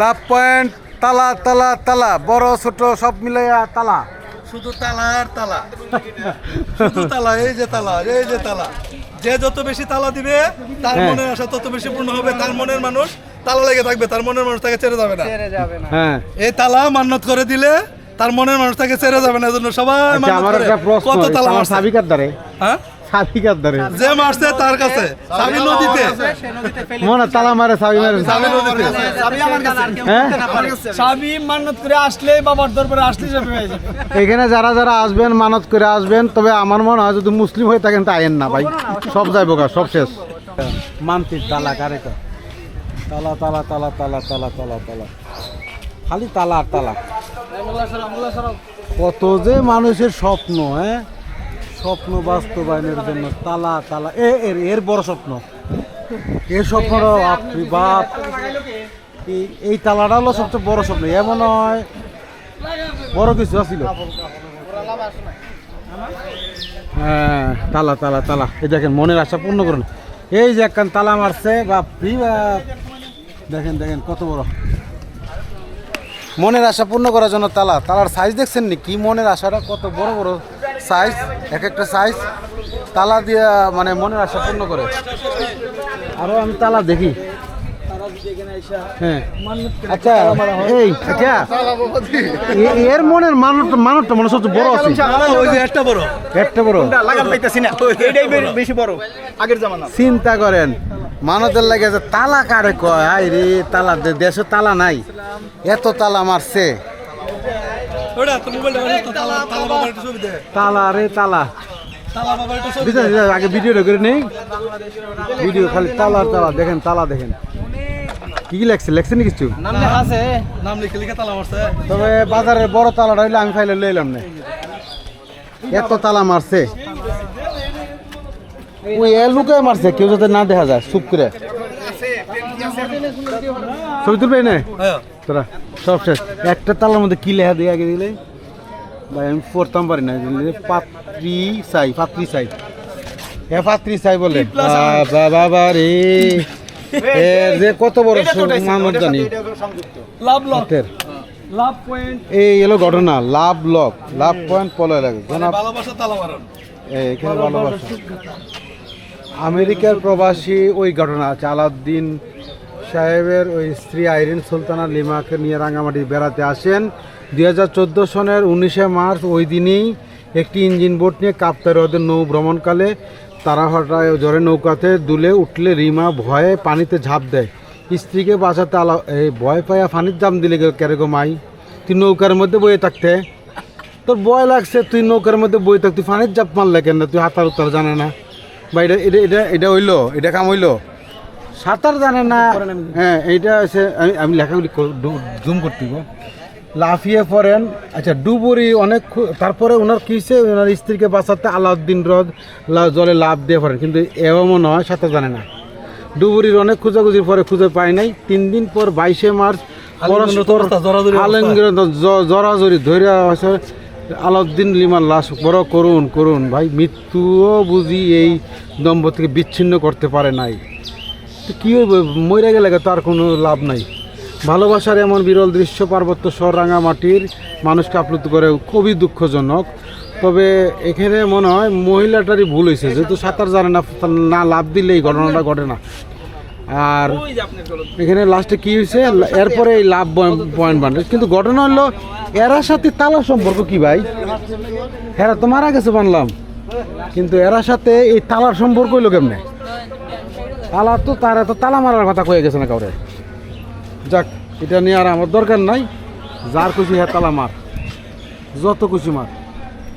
লাভ point তালা তালা তালা বড় ছোট সব মিলাইয়া তালা। শুধু তালা আর তালা। শুধু তালা এই যে তালা এই যে তালা। যে যত বেশি তালা দিবে তার হ্যাঁ। মনের আশা তত বেশি পূর্ণ হবে। তার মনের মানুষ তালা লেগে থাকবে তার মনের মানুষ তাকে ছেড়ে যাবে না। হ্যাঁ। এই তালা মান্নত করে দিলে তার মনের মানুষ তাকে ছেড়ে যাবে না। এজন্য সবাই আচ্ছা মান্নত আমার করে। একটা প্রশ্ন কত তালা আমার সাবিকার দ্বারে? হ্যাঁ? সাবিকার দ্বারে যে মারছে তার কাছে সাবি নদীতে। মনে তালা মারে সাবি মারে। সাবি নদীতে। হ্যাঁ? স্বামী মান্নত করে আসলে বাবার দরবারে আসলে যাবে। এখানে যারা যারা আসবেন মানত করে আসবেন তবে আমার মনে হয় যদি মুসলিম হয়ে থাকেন তা আইন না ভাই। সব যাইব গা সব শেষ। মানতির তালা কারে? তালা তালা তালা তালা তালা তালা তালা। খালি তালা আর তালা। কত যে মানুষের স্বপ্ন হ্যাঁ? স্বপ্ন বাস্তবায়নের জন্য তালা তালা। এ, এর এর বড় স্বপ্ন। এর স্বপ্নটা বাপরে বাপ? এই- তালাটা হলো সবচেয়ে বড় স্বপ্ন? এমন হয় বড় কিছু আছিল। হ্যাঁ তালা তালা তালা। এই দেখেন, মনের আশা পূর্ণ করুন। এই যে একখান তালা মারছে বাপরি বাপ? দেখেন দেখেন, কত বড়। মনের আশা পূর্ণ করার জন্য তালা। তালার সাইজ দেখছেন নি? কি মনের আশাটা? কত বড় বড়। সাইজ এক একটা সাইজ তালা দিয়ে মানে মনের আশা পূর্ণ করে। আরও আমি তালা দেখি। হ্যাঁ। আচ্ছা এই আচ্ছা। এর মনের মানত মনে বড় আছে। একটা বড়। একটা বড়। লাগাম পাইতেছি না। এটাই বেশি বড়। আগের জামানা। চিন্তা করেন মানতের লাগে যে তালা কারে কয়? আই রে তালা দে- দেশে তালা নাই। এত তালা মারছে। ওটা তো মোবাইলটা তালা তালা একটা ছবি দে। তালা রে তালা। তালা একটা ছবি আগে ভিডিওটা করে নেই। ভিডিও খালি তালা তালা দেখেন তালা দেখেন। কি কি লেখছে? লেখছে নি কিছু? নাম লেখা আছে। নাম লিখে লিখে তালা মারছে। তবে বাজারের বড় তালাটা হইলে আমি ফাইলে লইলাম না। এত তালা মারছে। ওই এ লুকে মারছে কেউ যাতে না দেখা যায় চুপ করে। ছবি তুলবে না? হ্যাঁ। তোরা। সব শেষ। একটা তালার মধ্যে কি লেখা দিয়ে আগে দিলে? ভাই আমি পড়তাম পারি না। পাত্রি সাই পাত্রি সাই। হ্যাঁ পাত্রি সাই বলে। বাবা বাবা রে। যে কত বড় মানুষ জানি লাভ লক হাতের। লাভ পয়েন্ট এই এলো ঘটনা। লাভ লক লাভ পয়েন্ট পলয় লাগে। ভালোবাসা তালা মারন। এখানে ভালোবাসা। আমেরিকার প্রবাসী ওই ঘটনা আছে আলাউদ্দিন সাহেবের ওই স্ত্রী আইরিন সুলতানা লিমাকে নিয়ে রাঙামাটি বেড়াতে আসেন। দুই হাজার চোদ্দ সনের উনিশে মার্চ ওই দিনই একটি ইঞ্জিন বোট নিয়ে কাপ্তাই হ্রদের নৌ ভ্রমণকালে তারা হঠাৎ জ্বরে নৌকাতে দুলে উঠলে রিমা ভয়ে পানিতে ঝাঁপ দেয়। স্ত্রীকে বাঁচাতে আলা এই ভয় পাইয়া পানির জাম দিলে কেরকম মাই? তুই নৌকার মধ্যে বয়ে থাকতে? তোর ভয় লাগছে, তুই নৌকার মধ্যে বই থাক, তুই ফানির জাপ মারলে কেন? তুই হাতার উত্তর জানে না। বা এটা এটা এটা এটা হইল, এটা কাম হইল? সাঁতার জানে না। হ্যাঁ এইটা হচ্ছে আমি আমি লেখাগুলি জুম করতে লাফিয়ে পড়েন। আচ্ছা ডুবুরি অনেক তারপরে ওনার কী হয়েছে ওনার স্ত্রীকে বাঁচাতে আলাউদ্দিন হ্রদ লা- জলে লাভ দিয়ে পড়েন কিন্তু এমন নয় সাঁতার জানে না। ডুবুরির অনেক খোঁজাখুঁজির পরে খুঁজে পায় নাই। তিন দিন পর বাইশে মার্চ পরস্পর অবস্থা, জড়াজড়ি অবস্থা। আলিঙ্গনের জ- জড়াজড়ি ধরে আছে। আলাউদ্দিন লিমার লাশ বড় করুন করুন ভাই মৃত্যুও বুঝি এই দম্পতিকে বিচ্ছিন্ন করতে পারে নাই। কী হইব? মরে গেলে তো আর কোনো লাভ নাই। ভালোবাসার এমন বিরল দৃশ্য পার্বত্য শহর রাঙামাটির মানুষকে আপ্লুত করে খুবই দুঃখজনক। তবে এখানে মনে হয় মহিলাটারই ভুল হয়েছে যেহেতু সাঁতার জানে না না লাভ দিলে এই ঘটনাটা ঘটে না। আর এখানে লাস্টে কি হয়েছে এরপরে এই লাভ পয়েন্ট বান্ডে কিন্তু ঘটনা হলো এরার সাথে তালা সম্পর্ক কি ভাই? হ্যাঁ তো মারা গেছে বানলাম। কিন্তু এরার সাথে এই তালার সম্পর্ক হইল কেমনে? তালা তো তারা তো তালা মারার কথা কয়ে গেছে না কাউরে? যাক, এটা নিয়ে আর আমার দরকার নাই। যার খুশি হ্যাঁ তালা মার। যত খুশি মার।